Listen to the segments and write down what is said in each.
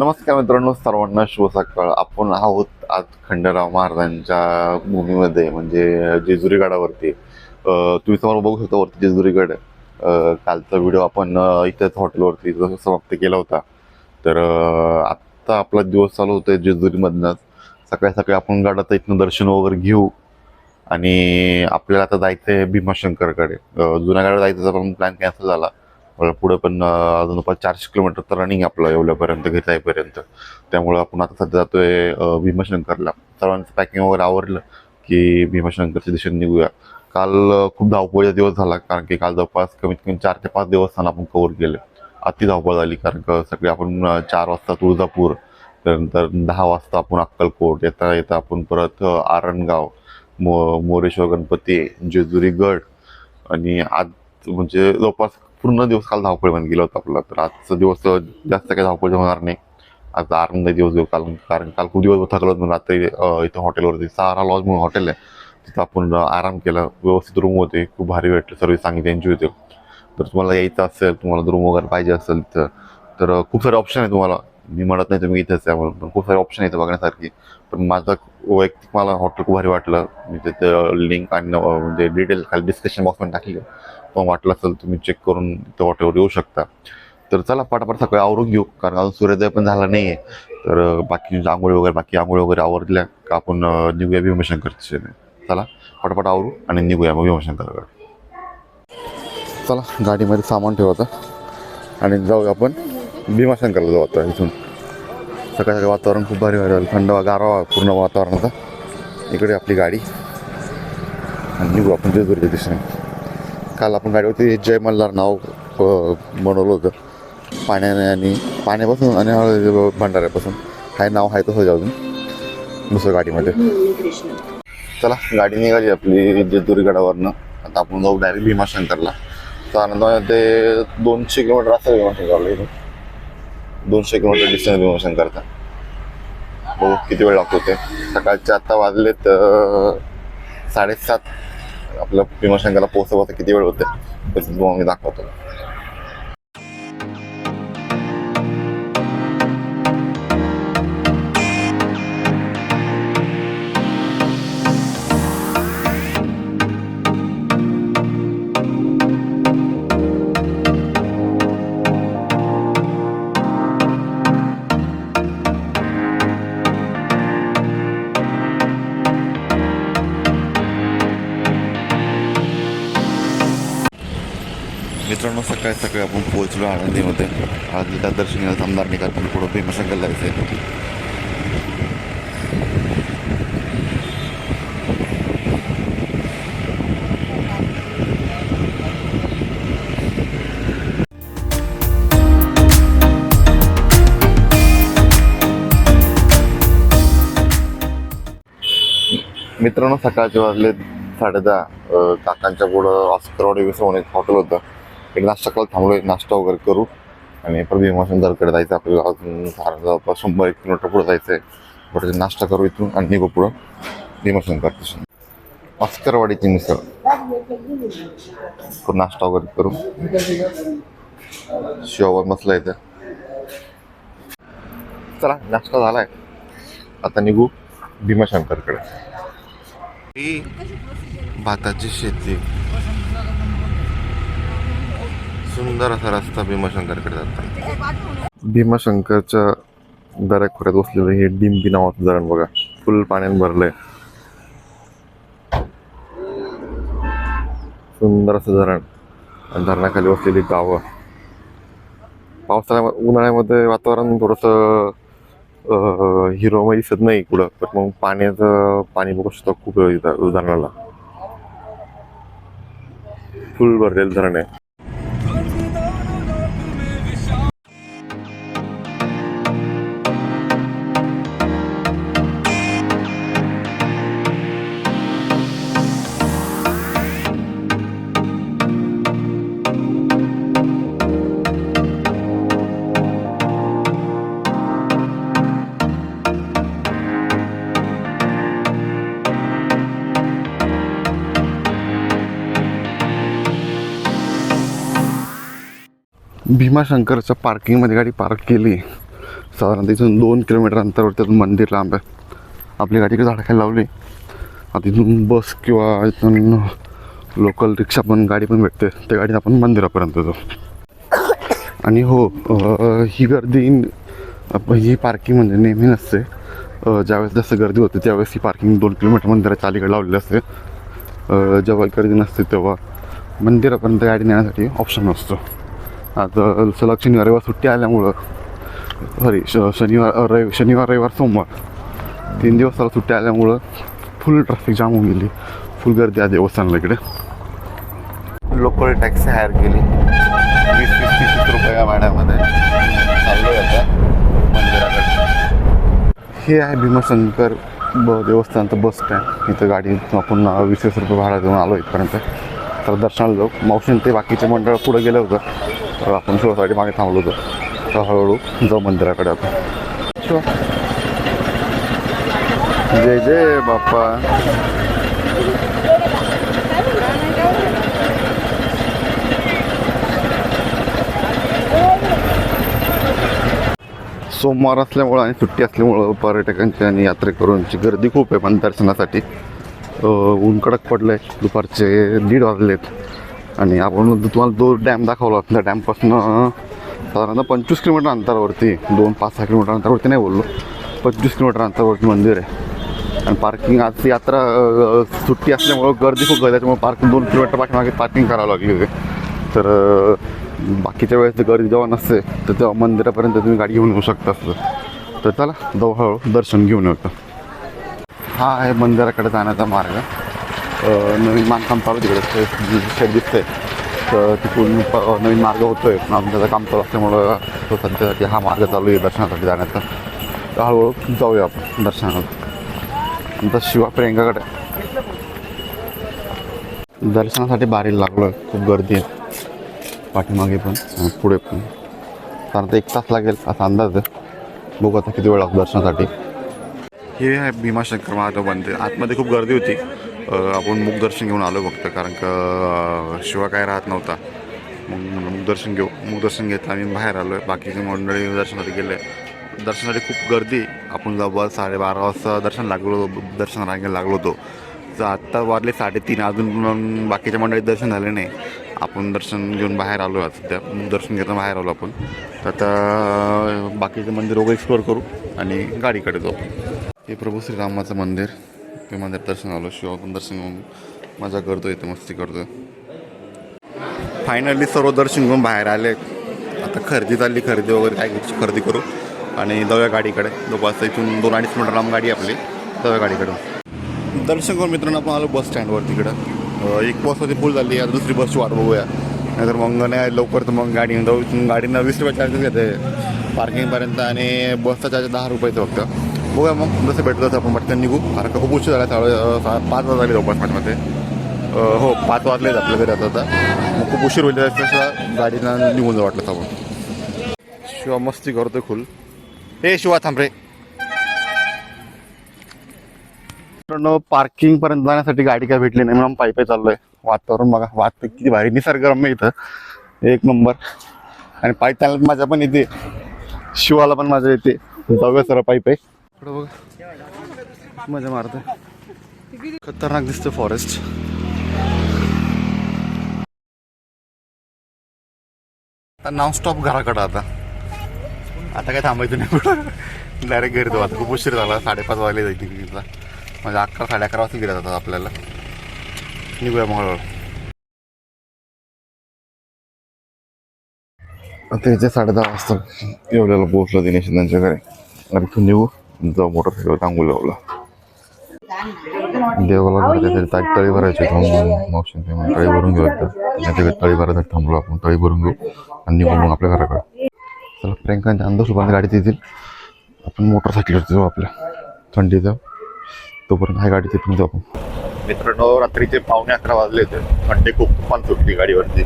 नमस्कार मित्रांनो सर्वांना शुभ सकाळ. आपण आहोत आज खंडराव महाराजांच्या भूमीमध्ये म्हणजे जेजुरी गडावरती. तुम्ही समोर बघू शकता वरती जेजुरी गड. कालचा व्हिडिओ आपण इथेच हॉटेलवरती समाप्त केला होता. तर आत्ता आपला दिवस चालू होतोय जेजुरीमधनंच. सकाळी सकाळी आपण गडाचं इथनं दर्शन वगैरे घेऊ. आणि आपल्याला आता जायचं आहे भीमाशंकरकडे जुन्या गडावर जायचं पण प्लॅन कॅन्सल झाला. मला पण अजून चारशे किलोमीटर तर रनिंग आपलं एवढ्यापर्यंत घेता जाईपर्यंत त्यामुळं आपण आता सध्या जातोय अं, भीमाशंकरला. सर्वांचं पॅकिंग वगैरे आवरलं की भीमाशंकरच्या दिशेने निघूया. काल खूप धावपळीचा दिवस झाला कारण की काल जवळपास कमीत कमी चार ते पाच देवस्थान आपण कव्हर केले. अति धावपळ झाली कारण का सगळे आपण चार वाजता तुळजापूर त्यानंतर दहा वाजता आपण अक्कलकोट येता येता आपण परत आरणगाव मो मोरेश्वर गणपती जेजुरी गड आणि आज म्हणजे जवळपास पूर्ण दिवस काल धावपळीमध्ये गेला होता आपला. तर आजचा दिवस जास्त काही धावपळी होणार नाही. आज आनंद दिवस घेऊ काल. कारण काल खूप दिवस थकलो म्हणून रात्री इथं हॉटेलवरती सहारा लॉज म्हणून हॉटेल आहे. तिथं आपण आराम केला. व्यवस्थित रूम होते. खूप भारी भेटले. सर्विस चांगली त्यांची होते. तर तुम्हाला यायचं असेल तुम्हाला रूम वगैरे पाहिजे असेल तर खूप सारे ऑप्शन आहे तुम्हाला. मी म्हणत नाही तुम्ही इथेच आहे म्हणून. पण खूप सारे ऑप्शन आहेत बघण्यासारखी. पण माझं वैयक्तिक मला हॉटेल खूप भारी वाटलं. मी तिथं लिंक आणि म्हणजे डिटेल खाली डिस्क्रिप्शन बॉक्समध्ये टाकली पण वाटलं असेल तुम्ही चेक करून त्या हॉटेलवर येऊ शकता. तर चला पटापट सकाळी आवरून घेऊ. कारण अजून सूर्योदय पण झाला नाही आहे तर बाकी आंघोळी वगैरे बाकी आंघोळी वगैरे आवरल्या का आपण निघूया भीमशंकरचे चला पटापट आवरू आणि निघूया मग भीमशंकरकडे चला गाडीमध्ये सामान ठेवायचं. आणि जाऊया आपण. भीमाशंकरला जाऊ आता इथून. सकाळ सकाळी वातावरण खूप भारी भारी झालं थंड गारवा पूर्ण वातावरणाचा इकडे आपली गाडी. आणि निघू आपण जेजुरीच्या दिशेने. काल आपण गाडीवरती जय मल्हार नाव बनवलं होतं. पाण्याने आणि पाण्यापासून आणि भंडाऱ्यापासून. हाय नाव आहे तसं अजून दुसऱ्या गाडीमध्ये. चला गाडी निघाली आपली जेजुरी गडावरनं आता आपण जाऊ डायरेक्ट भीमाशंकरला. त्यानंतर ते दोनशे किलोमीटर असं भीमाशंकरला इथून. दोनशे किलोमीटर डिस्टन्स भीमाशंकरचा बघू किती वेळ लागतो ते. सकाळचे आता वाजलेत साडेसात. आपलं भीमाशंकरला पोहोचवता किती वेळ होते मी दाखवतो. सकाळी सकाळी आपण पोहोचलो आळंदीमध्ये आळंदीला घ्यायला थांबणार नाही कारण पुढं भीमाशंकरला जायचं आहे. मित्रांनो सकाळचे वाजले साडे दहा काकांच्या पुढं ऑस्करवाडी विसरून एक हॉटेल होतं. एक नाश्ता करायला थांबलो एक नाश्ता वगैरे करू. आणि परत भीमाशंकरकडे जायचं आपल्याला अजून सारा जवळपास शंभर एक किलोमीटर पुढं जायचं आहे थोडं नाश्ता करू इथून आणि निघू पुढं. भीमाशंकर स्टेशन अस्करवाडीची मिसळ. नाश्ता वगैरे करू. शिवावर मसला इथं. चला नाश्ता झालाय. आता निघू भीमाशंकरकडे. ही भाताची शेती. सुंदर असा रस्ता भीमाशंकरकडे जातो भीमाशंकरच्या दऱ्याखोऱ्यात बसलेलं हे डिंबी नावाचं धरण बघा. फुल पाण्याने भरलंय. सुंदर असं धरण. आणि धरणाखाली बसलेली गावं. पावसाळ्या उन्हाळ्यामध्ये वातावरण थोडंसं हिरोमय दिसत नाही कुठं पण मग पाण्याचं पाणी बघू शकतो खूप धरणाला फुल भरलेलं धरण आहे. भीमाशंकरच्या पार्किंगमध्ये गाडी पार्क केली. साधारण तिथून दोन किलोमीटर अंतरावर तिथून मंदिर लांब आहे. आपली गाडी इकडे झाडाखाली लावली. आता इथून बस किंवा इथून लोकल रिक्षा पण गाडी पण भेटते. त्या गाडीत आपण मंदिरापर्यंत जाऊ. आणि हो ही गर्दी ही पार्किंग म्हणजे नेहमी नसते. ज्यावेळेस जास्त गर्दी होते त्यावेळेस ही पार्किंग दोन किलोमीटर मंदिराच्या अलीकडे लावलेली असते. जेव्हा गर्दी नसते तेव्हा मंदिरापर्यंत गाडी नेण्यासाठी ऑप्शन असतो आता सलग शनिवार रविवार सुट्टी आल्यामुळं सॉरी श शनिवार रवि शनिवार रविवार सोमवार तीन दिवस त्याला सुट्टी आल्यामुळं फुल ट्रॅफिक जाम होऊन गेली. फुल गर्दी आहे देवस्थानला इकडे. लोकल टॅक्सी हायर केली. वीस वीस तीस तीस रुपये या भाड्यामध्ये. चाललो आता मंदिराकडे. हे आहे भीमाशंकर ब देवस्थानचं बस स्टँड इथं गाडी आपण वीस वीस रुपये भाडा देऊन आलो इथपर्यंत. तर दर्शनाला जाऊ. मावशीन ते बाकीचे मंडळ पुढे गेलं होतं. तर आपण शोसाठी मागे थांबलो होतो. तर हळूहळू जाऊ मंदिराकडे आता जय जय बाप्पा. सोमवार असल्यामुळं आणि सुट्टी असल्यामुळं पर्यटकांची आणि यात्रेकरूंची गर्दी खूप आहे पण दर्शनासाठी. ऊन कडक पडलं आहे दुपारचे दीड वाजलेत. आणि आपण तुम्हाला तो डॅम दाखवला त्या डॅमपासून साधारणतः पंचवीस किलोमीटर अंतरावरती दोन पाच सहा किलोमीटर अंतरावरती नाही बोललो. पंचवीस किलोमीटर अंतरावरती मंदिर आहे. आणि पार्किंग आज यात्रा सुट्टी असल्यामुळं गर्दी खूप आहे त्याच्यामुळे पार्किंग दोन किलोमीटर पाठीमागे पार्किंग करावं लागली होती. तर बाकीच्या वेळेस जर गर्दी जेव्हा नसते तर तेव्हा मंदिरापर्यंत तुम्ही गाडी घेऊन येऊ शकता असं. तर चला जवळ दर्शन घेऊन येतो हा आहे मंदिराकडे जाण्याचा मार्ग. नवीन बांधकाम चालू तिकडे. शे- शेड दिसतंय तर तिथून प- नवीन मार्ग होतोय. पण आमचं त्याचं काम चालू असल्यामुळं तो सध्यासाठी हा मार्ग चालू आहे दर्शनासाठी जाण्याचा. तर हळूहळू जाऊया आपण दर्शनाला आमचा शिवा प्रियंकाकडे. दर्शनासाठी बारीला लागलो खूप गर्दी आहे. पाठीमागे पण आणि पुढे पण. साधारणतः एक तास लागेल असा अंदाज आहे. बघू आता किती वेळ लागतो दर्शनासाठी. हे आहे भीमाशंकर महादेव मंदिर. आतमध्ये खूप गर्दी होती. आपण मुखदर्शन घेऊन आलो फक्त कारण का शिवा काय राहत नव्हता. मग मुखदर्शन घेऊ मुखदर्शन घेतलं आम्ही बाहेर आलो आहे बाकीची मंडळी दर्शनासाठी गेले. दर्शनासाठी खूप गर्दी. आपण जवळपास साडेबारा वाजता दर्शन लागलो दर्शन रांगेला लागलो होतो. तर आत्ता वाजले साडेतीन अजून बाकीच्या मंडळीत दर्शन झाले नाही. आपण दर्शन घेऊन बाहेर आलो आहे सध्या. दर्शन घेता बाहेर आलो आपण. तर आता बाकीचे मंदिर वगैरे एक्सप्लोअर करू आणि गाडीकडे जाऊ. हे प्रभू श्रीरामाचं मंदिर. मी मंदिर दर्शन आलो शिवा पण दर्शन घेऊन मजा करतो इथे मस्ती करतो फायनली सर्व दर्शन घेऊन बाहेर आले. आता खरेदी चालली खरेदी वगैरे काय घ्यायची खरेदी करू. आणि जाऊया गाडीकडे. जवळपास इथून दोन अडीच मिनिटं लांब गाडी आपली. जाऊया गाडीकडे दर्शन करून मित्रांनो आपण आलो बस स्टँडवर तिकडं एक बस होती फुल झाली आता दुसरी बसची वाट बघूया. नाहीतर मग नाही लवकर तर मग गाडी जाऊ. गाडीनं वीस रुपये चार्जेस घेते पार्किंगपर्यंत आणि बसचा चार्ज दहा रुपयाचं फक्त. बघूया मग. जसं भेटलं तसं आपण पटकन निघू. कारण का खूप उशीर झाला साडे अं, सहा पाच वाजले जवळपास माझ्यामध्ये हो पाच वाजलेच आपल्या घरी आता आता. मग खूप उशीर होईल तसं गाडीनं निघून जाऊ वाटलं आपण. शिवा मस्ती करतोय खुल हे शिवा थांब रे. मित्रांनो पार्किंग पर्यंत जाण्यासाठी गाडी काय भेटली नाही म्हणून पायी पायी चाललोय. वातावरण बघा. वात किती भारी. निसर्गरम्य इथं. एक नंबर. आणि पायी चालण्यात मजा पण येते शिवाला पण मजा येते जाऊया सर पायी पायी. थोडं बघा. मजा मारत खतरनाक दिसतं फॉरेस्ट आता नॉन स्टॉप घराकडं आता. आता काय थांबायचं नाही कुठं डायरेक्ट घरी जाऊ आता. खूप उशीर झाला. साडेपाच वाजले जायची तिकीटला म्हणजे अकरा साडे अकरा वाजता गेला जातात आपल्याला. निघूया मग आता इथे साडे दहा वाजता एवढ्याला पोहोचलो दिनेश त्यांच्या घरी. अरे तू निघू. जाऊ मोटरसायकल टांगू लावला. देवाला काहीतरी तळी भरायची थांबून मावशी तळी भरून घेऊ एकदा. त्याच्या तळी भरायसाठी थांबलो आपण तळी भरून घेऊ आणि निघून मग आपल्या घराकडे. चला प्रियंकांच्या अंधश्रुपाने गाडीत येतील आपण मोटरसायकलवरती जाऊ आपल्या. थंडी जाऊ. तोपर्यंत हाय गाडी तिथून जाऊ आपण. मित्रांनो रात्रीचे पावणे अकरा वाजले होते. थंडी खूप तुफान सुटली गाडीवरती.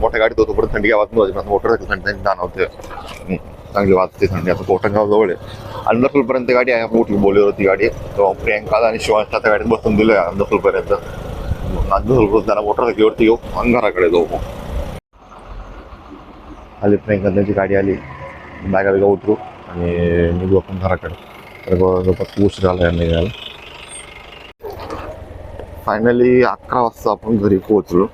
मोठ्या गाडीत होतो परत थंडी गावात नव्हती मोटरसायकल थंडी जाणवते. चांगली वाजते थंडी आता कोटणगाव जवळ आहे. अंधसूलपर्यंत गाडी आहे. मोठी बोलेरो ती गाडी तेव्हा प्रियंकाला आणि शिवांशला त्या गाडीत बसून दिलं आहे अंधसूलपर्यंत अंधसूल त्यांना मोटरसायकलवरती येऊ. आणि जाऊ मग. आली प्रियंका त्यांची गाडी आली. बॅगा बिगा उतरू आणि निघू आपण घराकडे. तर जवळपास उशीर आला निघायला फायनली अकरा वाजता आपण घरी पोहोचलो.